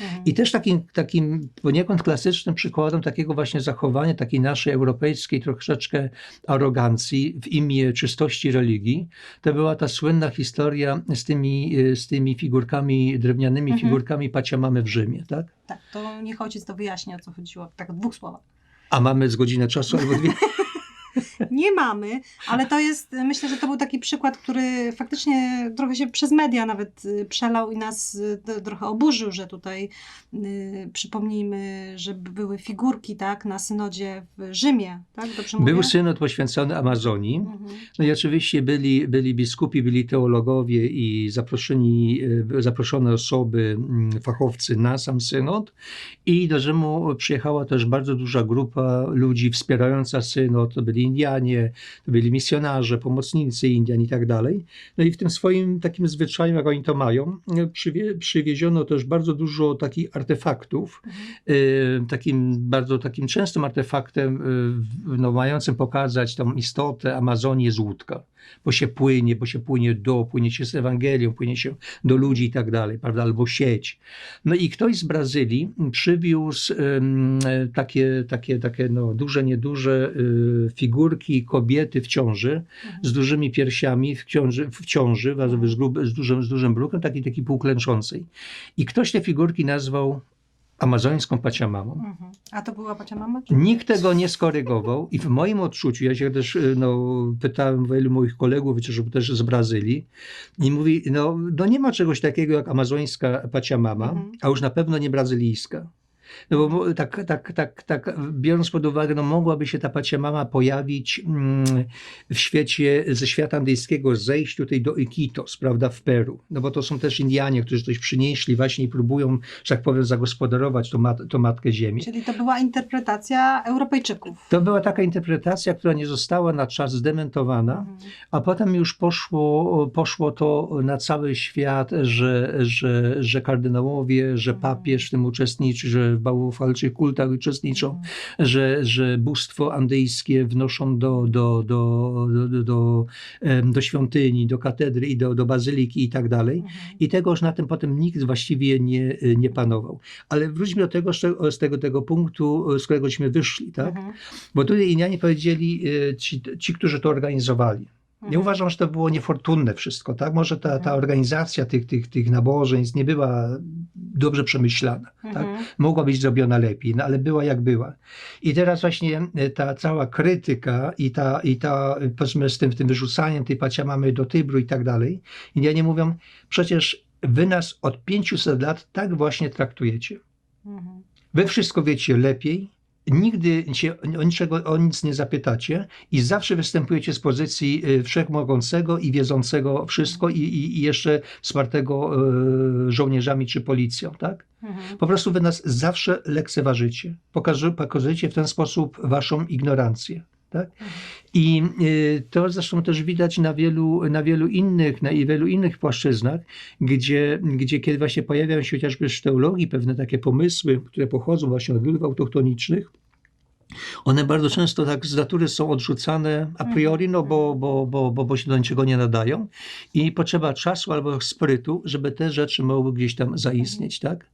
Mhm. I też takim, takim poniekąd klasycznym przykładem takiego właśnie zachowania takiej naszej europejskiej troszeczkę arogancji w imię czystości religii, to była ta słynna historia z tymi, z tymi figurkami, drewnianymi Mhm. figurkami Pacia Mamy w Rzymie, tak? Tak, to niech ojciec to wyjaśni, o co chodziło. Tak, w dwóch słowach. A mamy z godzinę czasu albo dwie. Nie mamy, ale to jest, myślę, że to był taki przykład, który faktycznie trochę się przez media nawet y, przelał i nas y, trochę oburzył, że tutaj y, przypomnijmy, że były figurki tak, na synodzie w Rzymie. Tak? Był synod poświęcony Amazonii. Mhm. No i oczywiście byli, byli biskupi, byli teologowie i zaproszeni, e, zaproszone osoby, mm, fachowcy na sam synod. I do Rzymu przyjechała też bardzo duża grupa ludzi wspierająca synod. To byli Indianie, to byli misjonarze, pomocnicy Indian i tak dalej. No i w tym swoim takim zwyczaju, jak oni to mają, przywie, przywieziono też bardzo dużo takich artefaktów. Mhm. Y, takim bardzo takim częstym artefaktem, y, no, mającym pokazać tą istotę Amazonii jest łódka. Bo się płynie, bo się płynie do, płynie się z Ewangelią, płynie się do ludzi i tak dalej, prawda, albo sieć. No i ktoś z Brazylii przywiózł e, takie, takie, takie no, duże, nieduże y, figurki kobiety w ciąży, z dużymi piersiami w ciąży, w ciąży z, grub, z, dużym, z dużym brukiem, takiej, takiej półklęczącej. I ktoś te figurki nazwał amazońską paciamamą. Mhm. A to była pacia mama? Czy... Nikt tego nie skorygował i w moim odczuciu, ja się też y, no, pytałem wielu moich kolegów, chociażby też z Brazylii, i mówi, no, no nie ma czegoś takiego jak amazońska paciamama, Mhm. a już na pewno nie brazylijska. No bo tak, tak, tak, tak, biorąc pod uwagę, no mogłaby się ta paciamama pojawić mm, w świecie, ze świata andyjskiego, zejść tutaj do Iquitos, prawda, w Peru. No bo to są też Indianie, którzy coś przynieśli właśnie i próbują, że tak powiem, zagospodarować tą, mat, tą matkę ziemi. Czyli to była interpretacja Europejczyków. To była taka interpretacja, która nie została na czas zdementowana, Mhm. a potem już poszło, poszło to na cały świat, że, że, że kardynałowie, że Mhm. papież w tym uczestniczy, że bałwochwalczych kultach uczestniczą, Mhm. że, że bóstwo andyjskie wnoszą do, do, do, do, do, świątyni, do katedry i do, do bazyliki i tak dalej. Mhm. I tego już na tym potem nikt właściwie nie, nie panował. Ale wróćmy do tego, z tego, tego, punktu, z któregośmy wyszli, tak? Mhm. Bo tutaj Indianie powiedzieli, y, ci, ci którzy to organizowali. Ja Mhm. uważam, że to było niefortunne wszystko, tak? Może ta, ta Mhm. organizacja tych, tych, tych nabożeństw nie była dobrze przemyślana, tak? Mhm. Mogła być zrobiona lepiej, no ale była jak była. I teraz właśnie y, ta cała krytyka i ta, i ta y, powiedzmy z tym, tym wyrzucaniem tej paciamamy do Tybru i tak dalej, Indianie mówią, przecież wy nas od 500 lat tak właśnie traktujecie. Mhm. Wy wszystko wiecie lepiej, nigdy się o, niczego, o nic nie zapytacie i zawsze występujecie z pozycji y, wszechmogącego i wiedzącego wszystko i, i, i jeszcze wspartego y, żołnierzami czy policją, tak? Mhm. Po prostu wy nas zawsze lekceważycie. Pokażu- Pokazujecie w ten sposób waszą ignorancję. Tak? Mhm. I y, to zresztą też widać na wielu, na wielu innych, na wielu innych płaszczyznach, gdzie, gdzie kiedy właśnie pojawiają się chociażby w teologii pewne takie pomysły, które pochodzą właśnie od ludów autochtonicznych, one bardzo często tak z natury są odrzucane a priori, no bo, bo, bo, bo, bo się do niczego nie nadają i potrzeba czasu albo sprytu, żeby te rzeczy mogły gdzieś tam zaistnieć, tak?